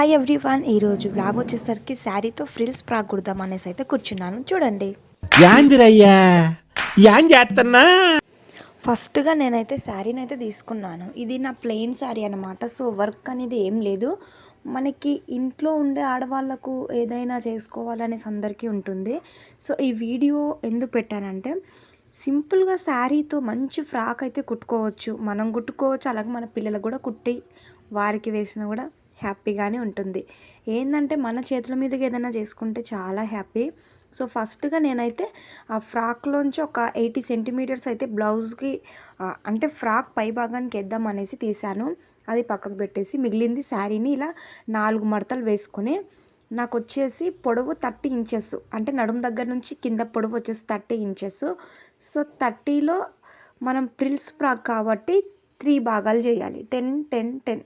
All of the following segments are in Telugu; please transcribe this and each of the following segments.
హాయ్ ఎవ్రీవన్ ఈరోజు వ్లాగ్ వచ్చేసరికి శారీతో ఫ్రిల్స్ ఫ్రాక్ కుడదాం అనేసి అయితే కూర్చున్నాను. చూడండి. యాందిరయ్యా యాం చేస్తున్నా ఫస్ట్గా నేనైతే శారీని అయితే తీసుకున్నాను. ఇది నా ప్లెయిన్ శారీ అనమాట సో వర్క్ అనేది ఏం లేదు. మనకి ఇంట్లో ఉండే ఆడవాళ్ళకు ఏదైనా చేసుకోవాలనేసి అందరికీ ఉంటుంది. సో ఈ వీడియో ఎందుకు పెట్టానంటే సింపుల్గా శారీతో మంచి ఫ్రాక్ అయితే కుట్టుకోవచ్చు. మనం కుట్టుకోవచ్చు అలాగే మన పిల్లలకు కూడా కుట్టి వారికి వేసినా కూడా హ్యాపీగానే ఉంటుంది. ఏంటంటే మన చేతుల మీదకి ఏదైనా చేసుకుంటే చాలా హ్యాపీ. సో ఫస్ట్గా నేనైతే ఆ ఫ్రాక్లోంచి ఒక ఎయిటీ సెంటీమీటర్స్ అయితే బ్లౌజ్కి అంటే ఫ్రాక్ పై భాగానికి వేద్దాం అనేసి తీశాను. అది పక్కకు పెట్టేసి మిగిలింది శారీని ఇలా నాలుగు మడతలు వేసుకొని నాకు వచ్చేసి పొడవు థర్టీ ఇంచెస్ అంటే నడుము దగ్గర నుంచి కింద పొడవు వచ్చేసి థర్టీ ఇంచెస్. సో థర్టీలో మనం ప్రిల్స్ ఫ్రాక్ కాబట్టి త్రీ భాగాలు చేయాలి. Ten ten ten.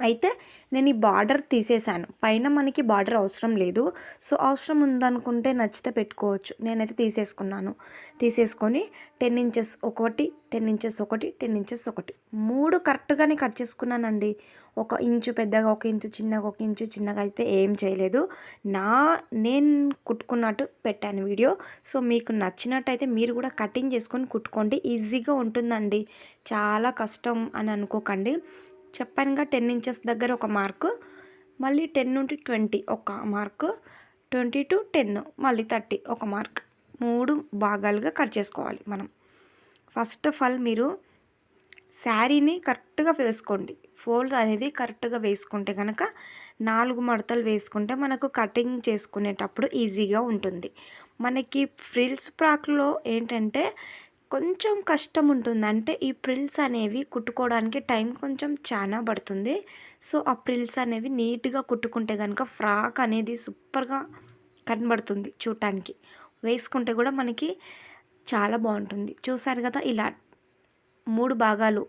అయితే నేను ఈ బార్డర్ తీసేసాను పైన మనకి బార్డర్ అవసరం లేదు. సో అవసరం ఉందనుకుంటే నచ్చితే పెట్టుకోవచ్చు. నేనైతే తీసేసుకున్నాను. తీసేసుకొని టెన్ ఇంచెస్ ఒకటి టెన్ ఇంచెస్ ఒకటి టెన్ ఇంచెస్ ఒకటి. మూడు కరెక్ట్గానే కట్ చేసుకున్నానండి. ఒక ఇంచు పెద్దగా ఒక ఇంచు చిన్నగా ఒక ఇంచు చిన్నగా అయితే ఏం చేయలేదు. నా నేను కుట్టుకున్నట్టు పెట్టాను వీడియో. సో మీకు నచ్చినట్టయితే మీరు కూడా కటింగ్ చేసుకొని కుట్టుకోండి. ఈజీగా ఉంటుందండి. చాలా కష్టం అని అనుకోకండి. చెప్పానుగా టెన్ ఇంచెస్ దగ్గర ఒక మార్కు మళ్ళీ టెన్ నుండి ట్వంటీ ఒక మార్కు ట్వంటీ టు టెన్ మళ్ళీ థర్టీ ఒక మార్క్. మూడు భాగాలుగా కట్ చేసుకోవాలి మనం. ఫస్ట్ ఆఫ్ ఆల్ మీరు శారీని కరెక్ట్గా వేసుకోండి. ఫోల్డ్ అనేది కరెక్ట్గా వేసుకుంటే కనుక నాలుగు మడతలు వేసుకుంటే మనకు కటింగ్ చేసుకునేటప్పుడు ఈజీగా ఉంటుంది. మనకి ఫ్రిల్స్ ఫ్రాక్లో ఏంటంటే కొంచెం కష్టం ఉంటుంది అంటే ఈ ప్రిల్స్ అనేవి కుట్టుకోవడానికి టైం కొంచెం చాలా పడుతుంది. సో ఆ ప్రిల్స్ అనేవి నీట్గా కుట్టుకుంటే కనుక ఫ్రాక్ అనేది సూపర్గా కనబడుతుంది చూడటానికి. వేసుకుంటే కూడా మనకి చాలా బాగుంటుంది. చూసారు కదా ఇలా మూడు భాగాలు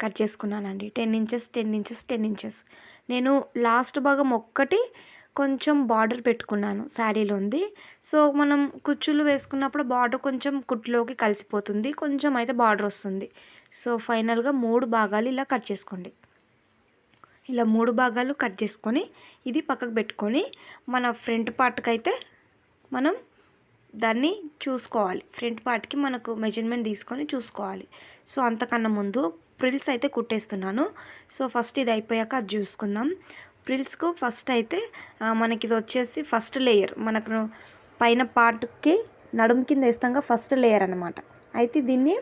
కట్ చేసుకున్నానండి. Ten inches ten inches ten inches. నేను లాస్ట్ భాగం ఒక్కటి కొంచెం బార్డర్ పెట్టుకున్నాను. శారీలో ఉంది. సో మనం కుచ్చులు వేసుకున్నప్పుడు బార్డర్ కొంచెం కుట్టులోకి కలిసిపోతుంది. కొంచెం అయితే బార్డర్ వస్తుంది. సో ఫైనల్గా మూడు భాగాలు ఇలా కట్ చేసుకోండి. ఇలా మూడు భాగాలు కట్ చేసుకొని ఇది పక్కకు పెట్టుకొని మన ఫ్రంట్ పార్ట్కి అయితే మనం దాన్ని చూసుకోవాలి. ఫ్రంట్ పార్ట్కి మనకు మెజర్మెంట్ తీసుకొని చూసుకోవాలి. సో అంతకన్నా ముందు ప్రిల్స్ అయితే కుట్టేస్తున్నాను. సో ఫస్ట్ ఇది అయిపోయాక అది చూసుకుందాం. ప్రిల్స్కు ఫస్ట్ అయితే మనకి ఇది వచ్చేసి ఫస్ట్ లేయర్. మనకు పైన పార్ట్కి నడుము కింద వేస్తాం ఫస్ట్ లేయర్ అనమాట అయితే దీన్ని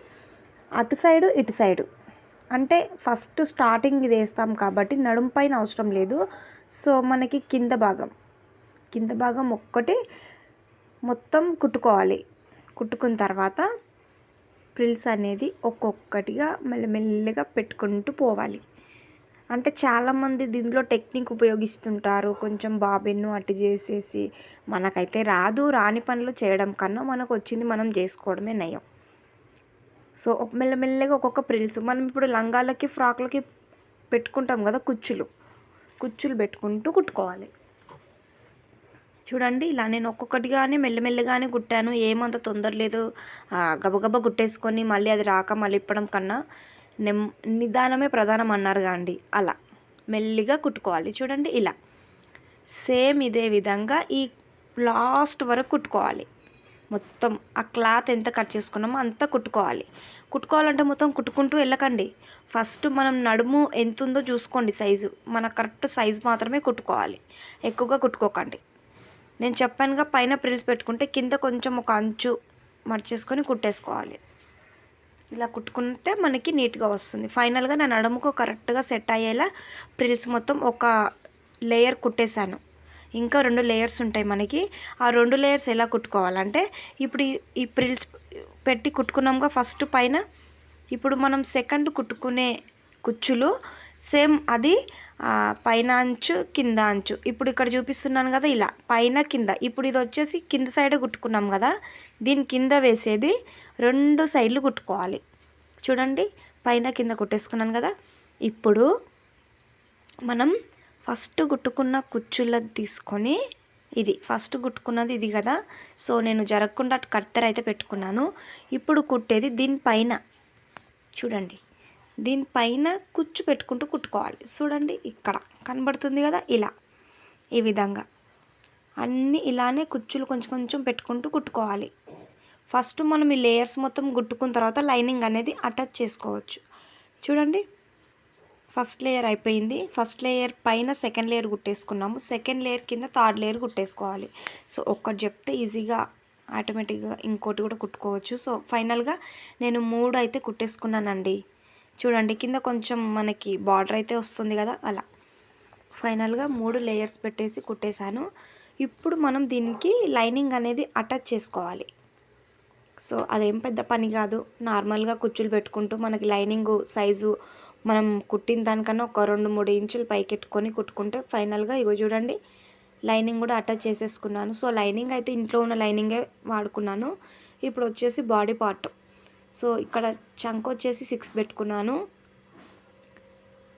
అటు సైడు ఇటు సైడు. అంటే ఫస్ట్ స్టార్టింగ్ ఇది వేస్తాం కాబట్టి నడుము పైన అవసరం లేదు. సో మనకి కింద భాగం. కింద భాగం ఒక్కటి మొత్తం కుట్టుకోవాలి. కుట్టుకున్న తర్వాత ప్రిల్స్ అనేది ఒక్కొక్కటిగా మెల్లమెల్లగా పెట్టుకుంటూ పోవాలి. అంటే చాలామంది దీంట్లో టెక్నిక్ ఉపయోగిస్తుంటారు. కొంచెం బాబిన్ను అటు చేసేసి మనకైతే రాదు రాని పనులు చేయడం కన్నా మనకు వచ్చింది మనం చేసుకోవడమే నయం. సో ఒక మెల్లమెల్లగా ఒక్కొక్క ప్రిల్స్. మనం ఇప్పుడు లంగాలకి ఫ్రాక్లకి పెట్టుకుంటాం కదా కుచ్చులు. కుచ్చులు పెట్టుకుంటూ కుట్టుకోవాలి. చూడండి ఇలా నేను ఒక్కొక్కటిగానే మెల్లమెల్లగానే కుట్టాను. ఏమంత తొందర లేదు. గబగబా కుట్టేసుకొని మళ్ళీ అది రాక మళ్ళీ ఇప్పడం కన్నా నెమ్ నిదానమే ప్రధానం అన్నారు కాండి అలా. మెల్లిగా కుట్టుకోవాలి. చూడండి ఇలా. సేమ్ ఇదే విధంగా ఈ లాస్ట్ వరకు కుట్టుకోవాలి. మొత్తం ఆ క్లాత్ ఎంత కట్ చేసుకున్నామో అంతా కుట్టుకోవాలి. కుట్టుకోవాలంటే మొత్తం కుట్టుకుంటూ వెళ్ళకండి. ఫస్ట్ మనం నడుము ఎంత ఉందో చూసుకోండి సైజు. మన కరెక్ట్ సైజు మాత్రమే కుట్టుకోవాలి. ఎక్కువగా కుట్టుకోకండి. నేను చెప్పానుగా పైన ప్రిల్స్ పెట్టుకుంటే కింద కొంచెం ఒక అంచు మర్చేసుకొని కుట్టేసుకోవాలి. ఇలా కుట్టుకుంటే మనకి నీట్గా వస్తుంది. ఫైనల్గా నా నడుముకు కరెక్ట్గా సెట్ అయ్యేలా ప్రిల్స్ మొత్తం ఒక లేయర్ కుట్టేశాను. ఇంకా రెండు లేయర్స్ ఉంటాయి మనకి. ఆ రెండు లేయర్స్ ఎలా కుట్టుకోవాలంటే ఇప్పుడు ఈ- ప్రిల్స్ పెట్టి కుట్టుకున్నాంగా ఫస్ట్ పైన. ఇప్పుడు మనం సెకండ్ కుట్టుకునే కుచ్చులు సేమ్ అది పైన అంచు కింద అంచు. ఇప్పుడు ఇక్కడ చూపిస్తున్నాను కదా ఇలా పైన కింద. ఇప్పుడు ఇది వచ్చేసి కింద సైడ్ కుట్టుకున్నాం కదా దీని కింద వేసేది రెండు సైడ్లు కుట్టుకోవాలి. చూడండి పైన కింద కుట్టేసుకున్నాను కదా. ఇప్పుడు మనం ఫస్ట్ కుట్టుకున్న కుచ్చులది తీసుకొని ఇది ఫస్ట్ కుట్టుకున్నది ఇది కదా. సో నేను జరగకుండా కత్తెర అయితే పెట్టుకున్నాను. ఇప్పుడు కుట్టేది దీనిపైన చూడండి. దీనిపైన కుచ్చు పెట్టుకుంటూ కుట్టుకోవాలి. చూడండి ఇక్కడ కనబడుతుంది కదా ఇలా. ఈ విధంగా. అన్నీ ఇలానే కుచ్చులు కొంచెం కొంచెం పెట్టుకుంటూ కుట్టుకోవాలి. ఫస్ట్ మనం ఈ లేయర్స్ మొత్తం కుట్టుకున్న తర్వాత లైనింగ్ అనేది అటాచ్ చేసుకోవచ్చు. చూడండి. ఫస్ట్ లేయర్ అయిపోయింది. ఫస్ట్ లేయర్ పైన సెకండ్ లేయర్ కుట్టేసుకున్నాము. సెకండ్ లేయర్ కింద థర్డ్ లేయర్ కుట్టేసుకోవాలి. సో ఒక్కటి చెప్తే ఈజీగా ఆటోమేటిక్గా ఇంకోటి కూడా కుట్టుకోవచ్చు. సో ఫైనల్గా నేను మూడు అయితే కుట్టేసుకున్నానండి. చూడండి కింద కొంచెం మనకి బార్డర్ అయితే వస్తుంది కదా అలా. ఫైనల్గా మూడు లేయర్స్ పెట్టేసి కుట్టేశాను. ఇప్పుడు మనం దీనికి లైనింగ్ అనేది అటాచ్ చేసుకోవాలి. సో అదేం పెద్ద పని కాదు. నార్మల్గా కుచ్చులు పెట్టుకుంటూ మనకి లైనింగ్ సైజు మనం కుట్టిన దానికన్నా ఒక రెండు మూడు ఇంచులు పైకెట్టుకొని కుట్టుకుంటే ఫైనల్గా ఇగో చూడండి లైనింగ్ కూడా అటాచ్ చేసేసుకున్నాను. సో లైనింగ్ అయితే ఇంట్లో ఉన్న లైనింగే వాడుకున్నాను. ఇప్పుడు వచ్చేసి బాడీ పార్ట్. సో ఇక్కడ చంక్ వచ్చేసి సిక్స్ పెట్టుకున్నాను.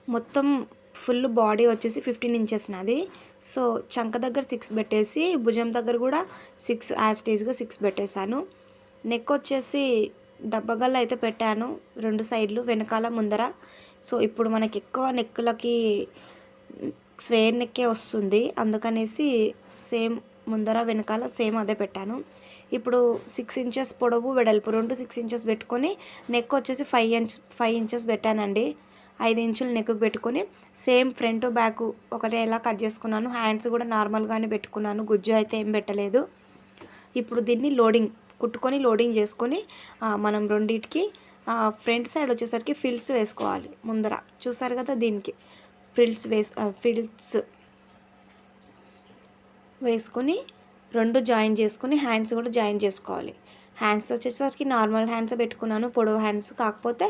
మొత్తం ఫుల్ బాడీ వచ్చేసి ఫిఫ్టీన్ ఇంచెస్ నాది. సో చంక దగ్గర సిక్స్ పెట్టేసి భుజం దగ్గర కూడా సిక్స్ యాస్టేజ్గా సిక్స్ పెట్టేశాను. నెక్ వచ్చేసి డబ్బగల్ అయితే పెట్టాను రెండు సైడ్లు వెనకాల ముందర. సో ఇప్పుడు మనకి ఎక్కువ నెక్కులకి స్వేర్ నెక్కే వస్తుంది. అందుకనేసి సేమ్ ముందర వెనకాల సేమ్ అదే పెట్టాను. ఇప్పుడు సిక్స్ ఇంచెస్ పొడవు వెడల్పు రెండు సిక్స్ ఇంచెస్ పెట్టుకొని నెక్ వచ్చేసి ఫైవ్ ఇంచ్ ఫైవ్ ఇంచెస్ పెట్టానండి. ఐదు ఇంచులు నెక్కు పెట్టుకొని సేమ్ ఫ్రంట్ బ్యాక్ ఒకటే ఎలా కట్ చేసుకున్నాను. హ్యాండ్స్ కూడా నార్మల్గానే పెట్టుకున్నాను. గుజ్జు అయితే ఏం పెట్టలేదు. ఇప్పుడు దీన్ని లోడింగ్ కుట్టుకొని లోడింగ్ చేసుకొని మనం రెండింటికి ఫ్రంట్ సైడ్ వచ్చేసరికి ఫిల్స్ వేసుకోవాలి ముందర. చూసారు కదా దీనికి? ఫిల్స్ వేస్ ఫిల్స్ వేసుకొని రెండు జాయిన్ చేసుకుని హ్యాండ్స్ కూడా జాయిన్ చేసుకోవాలి. హ్యాండ్స్ వచ్చేసరికి నార్మల్ హ్యాండ్స్ పెట్టుకున్నాను పొడవు హ్యాండ్స్ కాకపోతే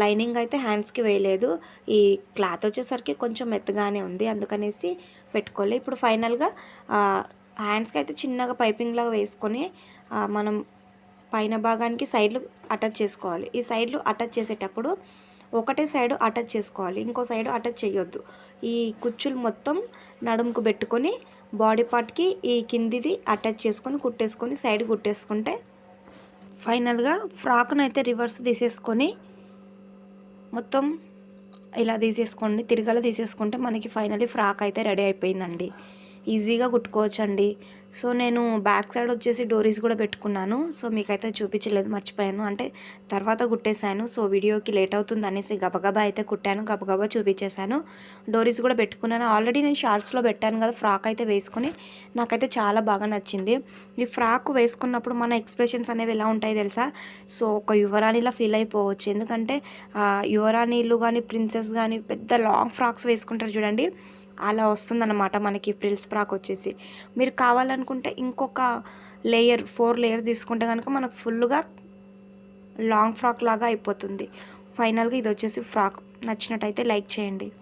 లైనింగ్ అయితే హ్యాండ్స్కి వేయలేదు. ఈ క్లాత్ వచ్చేసరికి కొంచెం మెత్తగానే ఉంది అందుకనేసి పెట్టుకోవాలి ఇప్పుడు ఫైనల్గా హ్యాండ్స్కి అయితే చిన్నగా పైపింగ్ లాగా వేసుకొని మనం పైన భాగానికి సైడ్లు అటాచ్ చేసుకోవాలి. ఈ సైడ్లు అటాచ్ చేసేటప్పుడు ఒకటే సైడ్ అటాచ్ చేసుకోవాలి ఇంకో సైడ్ అటాచ్ చేయొద్దు. ఈ కుచ్చులు మొత్తం నడుముకు పెట్టుకొని బాడీ పార్ట్కి ఈ కిందిది అటాచ్ చేసుకొని కుట్టేసుకొని సైడ్ కుట్టేసుకుంటే ఫైనల్గా ఫ్రాక్ను అయితే రివర్స్ తీసేసుకొని మొత్తం ఇలా తీసేసుకోండి తిరగల తీసేసుకుంటే మనకి ఫైనలీ ఫ్రాక్ అయితే రెడీ అయిపోయిందండి. ఈజీగా కుట్టుకోవచ్చండి. సో నేను బ్యాక్ సైడ్ వచ్చేసి డోరీస్ కూడా పెట్టుకున్నాను. సో మీకైతే చూపించలేదు మర్చిపోయాను. అంటే తర్వాత కుట్టేశాను. సో వీడియోకి లేట్ అవుతుంది అనేసి గబగబా అయితే కుట్టాను గబగబా చూపించేశాను. డోరీస్ కూడా పెట్టుకున్నాను. ఆల్రెడీ నేను షార్ట్స్లో పెట్టాను కదా ఫ్రాక్ అయితే వేసుకుని. నాకైతే చాలా బాగా నచ్చింది. ఈ ఫ్రాక్ వేసుకున్నప్పుడు మన ఎక్స్ప్రెషన్స్ అనేవి ఎలా ఉంటాయి తెలుసా? సో ఒక యువరాణిలా ఫీల్ అయిపోవచ్చు. ఎందుకంటే యువరాణిలు కానీ ప్రిన్సెస్ కానీ పెద్ద లాంగ్ ఫ్రాక్స్ వేసుకుంటారు చూడండి. అలా వస్తుందన్నమాట మనకి ఫ్రిల్స్ ఫ్రాక్ వచ్చేసి. మీరు కావాలనుకుంటే ఇంకొక లేయర్ ఫోర్ లేయర్ తీసుకుంటే కనుక మనకు ఫుల్గా లాంగ్ ఫ్రాక్ లాగా అయిపోతుంది. ఫైనల్గా ఇది వచ్చేసి ఫ్రాక్. నచ్చినట్టయితే లైక్ చేయండి.